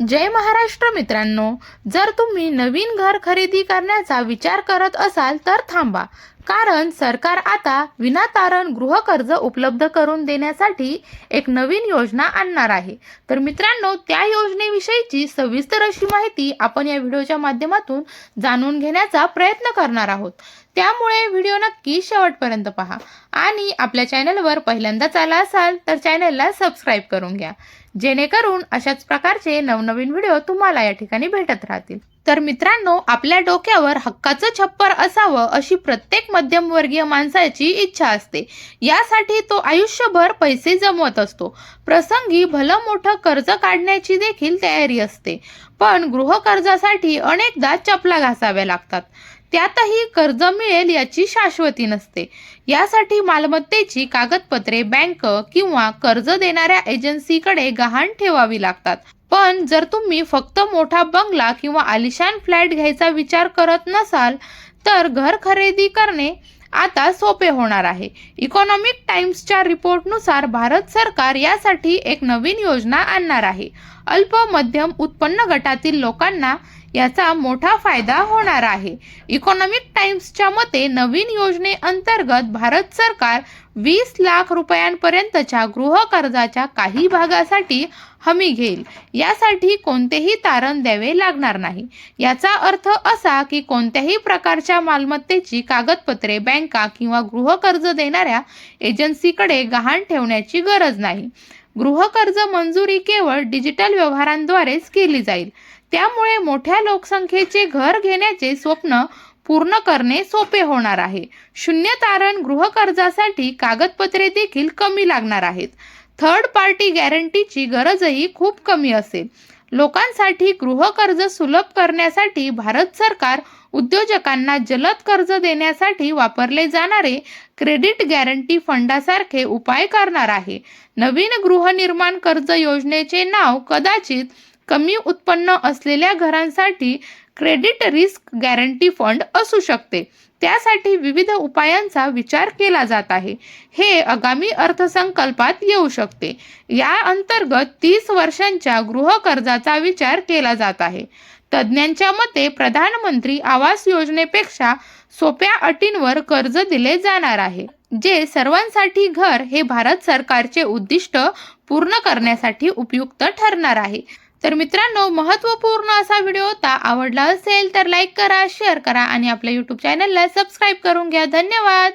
जय महाराष्ट्र मित्रांनो जर तुम्ही नवीन घर खरेदी करण्याचा विचार करत असाल तर थांबा. कारण सरकार आता विनातारण गृहकर्ज उपलब्ध करून देण्यासाठी एक नवीन योजना आणणार आहे. तर मित्रांनो त्या योजनेविषयीची सविस्तर अशी माहिती आपण या व्हिडिओच्या माध्यमातून जाणून घेण्याचा प्रयत्न करणार आहोत. त्यामुळे व्हिडिओ नक्की शेवटपर्यंत पहा आणि आपल्या चॅनलवर पहिल्यांदाच आला असाल तर चॅनलला सबस्क्राईब करून घ्या. जेणेकरून अशाच प्रकारचे नवनवीन व्हिडिओ तुम्हाला या ठिकाणी भेटत राहतील. तर मित्रांनो आपल्या डोक्यावर हक्काचं छप्पर असावं अशी प्रत्येक मध्यमवर्गीय माणसाची इच्छा असते. यासाठी तो आयुष्यभर पैसे जमवत असतो. प्रसंगी भलं मोठं कर्ज काढण्याची देखील तयारी असते. पण गृहकर्जासाठी अनेकदा चपला घासाव्या लागतात. त्यातही कर्ज मिळेल याची शाश्वती नसते. यासाठी मालमत्तेची कागदपत्रे बँक किंवा कर्ज देणाऱ्या एजन्सीकडे गहाण ठेवावी लागतात. पण जर तुम्ही फक्त मोठा बंगला किंवा आलिशान फ्लॅट घ्यायचा विचार करत नसाल तर घर खरेदी करणे आता सोपे होणार आहे. इकॉनॉमिक टाइम्सच्या रिपोर्टनुसार भारत सरकार यासाठी एक नवीन योजना आणणार आहे. अल्प मध्यम उत्पन्न गटातील लोकांना याचा मोठा फायदा होणार आहे. इकॉनॉमिक टाइम्सच्या मते नवीन योजनेअंतर्गत भारत सरकार वीस लाख रुपयांपर्यंतच्या गृहकर्जाच्या काही भागासाठी हमी घेईल. यासाठी कोणतेही तारण द्यावे लागणार नाही. याचा अर्थ असा की कोणत्याही प्रकारच्या मालमत्तेची कागदपत्रे बँका किंवा गृहकर्ज देणाऱ्या एजन्सीकडे गहाण ठेवण्याची गरज नाही. गृहकर्ज मंजुरी केवळ डिजिटल व्यवहारांद्वारेच केली जाईल. त्यामुळे मोठ्या लोकसंख्येचे घर घेण्याचे स्वप्न पूर्ण करणे सोपे होणार आहे. शून्य तारण गृहकर्जासाठी कागदपत्रे देखील कमी लागणार आहेत. थर्ड पार्टी गॅरंटीची गरजही खूप कमी असेल. लोकांसाठी गृहकर्ज सुलभ करण्यासाठी भारत सरकार उद्योजकांना जलद कर्ज देण्यासाठी वापरले जाणारे क्रेडिट गॅरंटी फंडासारखे उपाय करणार आहे. नवीन गृहनिर्माण कर्ज योजनेचे नाव कदाचित कमी उत्पन्न असलेल्या घरांसाठी क्रेडिट रिस्क गॅरंटी फंड असू शकते. त्यासाठी विविध उपायांचा विचार केला जात आहे. हे आगामी अर्थसंकल्पात येऊ शकते. या अंतर्गत तीस वर्षांच्या गृहकर्जाचा विचार केला जात आहे. तज्ज्ञांच्या मते प्रधानमंत्री आवास योजनेपेक्षा सोप्या अटींवर कर्ज दिले जाणार आहे जे सर्वांसाठी घर हे भारत सरकारचे उद्दिष्ट पूर्ण करण्यासाठी उपयुक्त ठरणार आहे. तर मित्रांनो महत्त्वपूर्ण असा व्हिडिओ होता आवडला असेल तर लाईक करा शेअर करा आणि आपल्या यूट्यूब चॅनलला सबस्क्राईब करून घ्या. धन्यवाद!